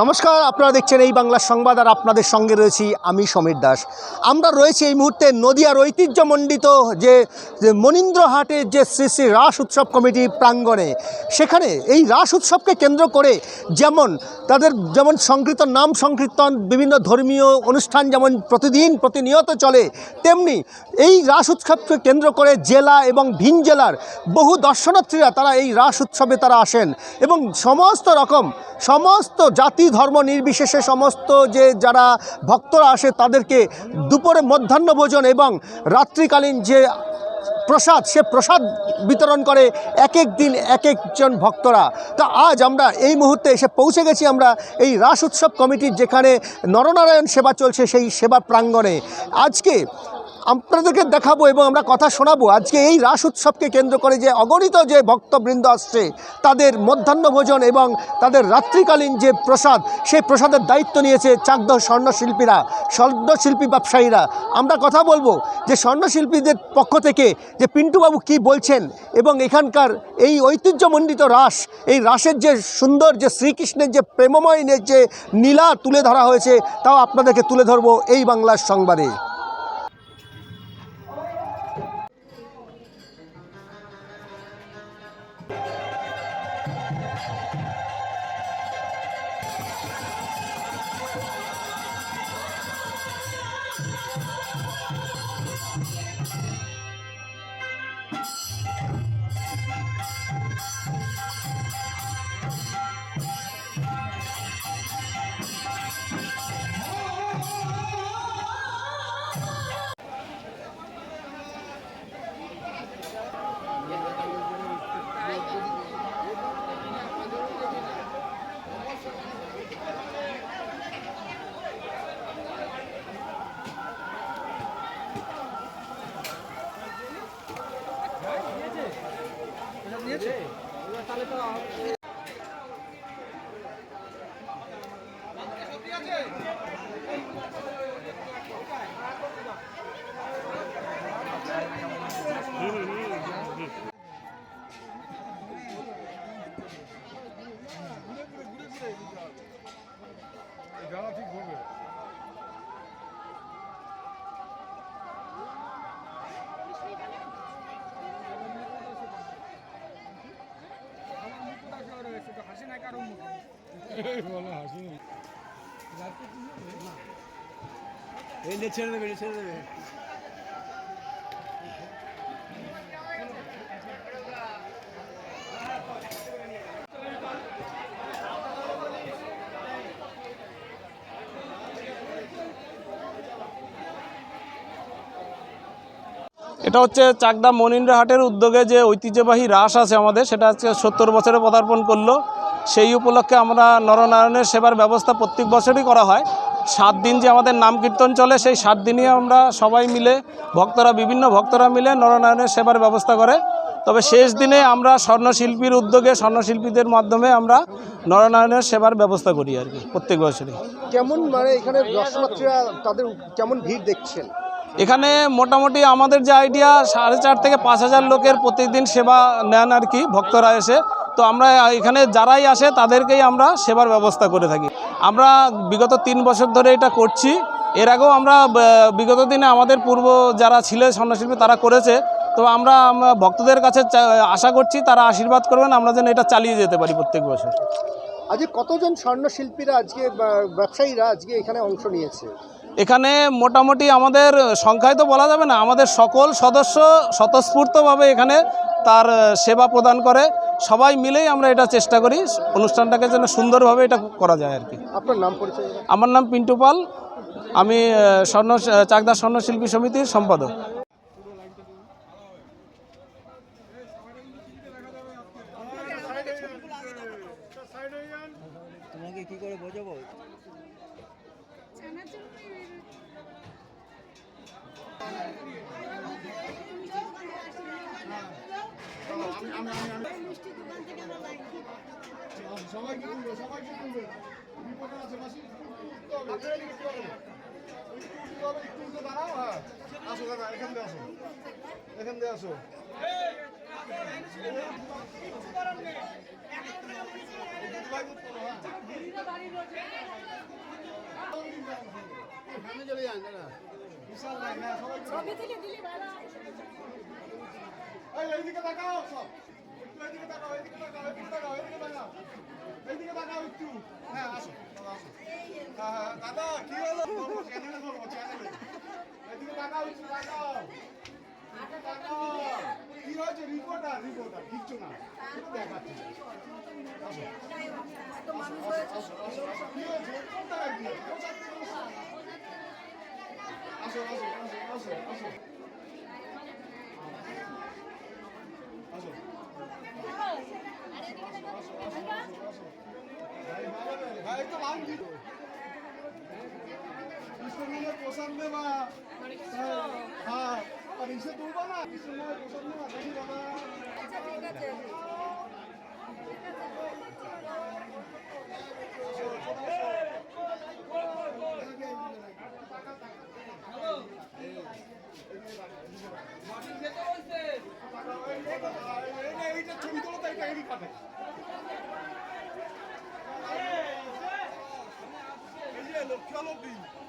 নমস্কার, আপনারা দেখছেন এই বাংলার সংবাদ আর আপনাদের সঙ্গে রয়েছি আমি সমীর দাস। আমরা রয়েছি এই মুহূর্তে নদিয়ার ঐতিহ্যমণ্ডিত যে যে মনীন্দ্রহাটের যে শ্রী শ্রী রাস উৎসব কমিটি প্রাঙ্গণে, সেখানে এই রাস উৎসবকে কেন্দ্র করে যেমন তাদের যেমন সংকীর্তন নাম সংকীর্তন, বিভিন্ন ধর্মীয় অনুষ্ঠান যেমন প্রতিদিন প্রতিনিয়ত চলে, তেমনি এই রাস উৎসবকে কেন্দ্র করে জেলা এবং ভিন জেলার বহু দর্শনার্থীরা তারা এই রাস উৎসবে তারা আসেন এবং সমস্ত রকম, সমস্ত জাতি ধর্ম নির্বিশেষে সমস্ত যে যারা ভক্তরা আসে তাদেরকে দুপুরে মধ্যাহ্ন ভোজন এবং রাত্রিকালীন যে প্রসাদ, সে প্রসাদ বিতরণ করে এক এক দিন এক একজন ভক্তরা। তা আজ আমরা এই মুহূর্তে এসে পৌঁছে গেছি আমরা এই রাস উৎসব কমিটির যেখানে নরনারায়ণ সেবা চলছে সেই সেবা প্রাঙ্গণে। আজকে আপনাদেরকে দেখাবো এবং আমরা কথা শোনাবো। আজকে এই রাস উৎসবকে কেন্দ্র করে যে অগণিত যে ভক্তবৃন্দ আসছে, তাদের মধ্যাহ্ন ভোজন এবং তাদের রাত্রিকালীন যে প্রসাদ, সেই প্রসাদের দায়িত্ব নিয়েছে চাকদহ স্বর্ণশিল্পীরা, স্বর্ণশিল্পী ব্যবসায়ীরা। আমরা কথা বলব যে স্বর্ণশিল্পীদের পক্ষ থেকে যে পিন্টুবাবু কি বলছেন এবং এখানকার এই ঐতিহ্যমণ্ডিত রাস, এই রাসের যে সুন্দর যে শ্রীকৃষ্ণের যে প্রেমময় যে নীলা তুলে ধরা হয়েছে, তাও আপনাদেরকে তুলে ধরবো এই বাংলার সংবাদে। やった! জানা এই ছেড়ে দেবে এটা ছেড়ে দেবে। এটা হচ্ছে চাকদা মনিন্দ্রহাটের উদ্যোগে যে ঐতিহ্যবাহী রাস আছে আমাদের, সেটা আজকে সত্তর বছরে পদার্পণ করল। সেই উপলক্ষে আমরা নরনারায়ণের সেবার ব্যবস্থা প্রত্যেক বছরই করা হয়। সাত দিন যে আমাদের নাম কীর্তন চলে সেই সাত দিনই আমরা সবাই মিলে ভক্তরা বিভিন্ন ভক্তরা মিলে নরনারায়ণের সেবার ব্যবস্থা করে। তবে শেষ দিনে আমরা স্বর্ণশিল্পীর উদ্যোগে স্বর্ণশিল্পীদের মাধ্যমে আমরা নরনারায়ণের সেবার ব্যবস্থা করি আর কি প্রত্যেক বছরই। কেমন মানে এখানে দর্শনার্থীরা তাদের কেমন ভিড় দেখছেন? এখানে মোটামুটি আমাদের যে আইডিয়া সাড়ে চার থেকে পাঁচ হাজার লোকের প্রতিদিন সেবা নেন আর কি ভক্তরা এসে। তো আমরা এখানে যারাই আসে তাদেরকেই আমরা সেবার ব্যবস্থা করে থাকি। আমরা বিগত তিন বছর ধরে এটা করছি। এর আগেও আমরা বিগত দিনে আমাদের পূর্ব যারা ছিল স্বর্ণশিল্পী তারা করেছে। তো আমরা ভক্তদের কাছে আশা করছি তারা আশীর্বাদ করবেন আমরা যেন এটা চালিয়ে যেতে পারি প্রত্যেক বছর। আজকে কতজন স্বর্ণশিল্পীরা আজকে ব্যবসায়ীরা আজকে এখানে অংশ নিয়েছে? এখানে মোটামুটি আমাদের সংখ্যায় তো বলা যাবে না আমাদের সকল সদস্য স্বতঃস্ফূর্তভাবে এখানে তার সেবা প্রদান করে। সবাই মিলেই আমরা এটা চেষ্টা করি অনুষ্ঠানটাকে যেন সুন্দরভাবে এটা করা যায় আর কি। আপনার নাম পরিচয়? আমার নাম পিন্টু পাল। আমি স্বর্ণ চাকদা স্বর্ণশিল্পী সমিতির সম্পাদক। তোমাকে কি করে বোঝাবো? সবাইকে তুলবে সবাইকে তুলবে বিপদে আছে মাসি? আপনারা কি করতে একটু উঠে দাঁড়াও হ্যাঁ। আসো দাদা এখান দিয়ে আসো। এখান দিয়ে আসো। বুঝতে পারো, হ্যাঁ। বিশাল সবাই এই, এইদিকে তাকাও সব। একটু এইদিকে তাকাও এইদিকে তাকাও এইদিকে তাকাও। এইদিকে হ্যাঁ আসো আসো। হ্যাঁ হ্যাঁ দাদা কি হলো? বলব চ্যানেলে বলব চ্যানেলে এইদিকে তাকাও একটু তাকাও। কি হয়েছে? রিপোর্টার রিপোর্টার কিচ্ছু না। দেখাচ্ছি। কি আসো আসো আসো আসো আসো। ভাই তো নাম কি কৃষ্ণমূলে প্রসাদ দেবা হ্যাঁ আর ইসে তুলবা না? কৃষ্ণমূলে প্রসাদ দেবা দেখি দাদা আচ্ছা ঠিক আছে। এইটা এই যে লক্ষ্য লব্ধি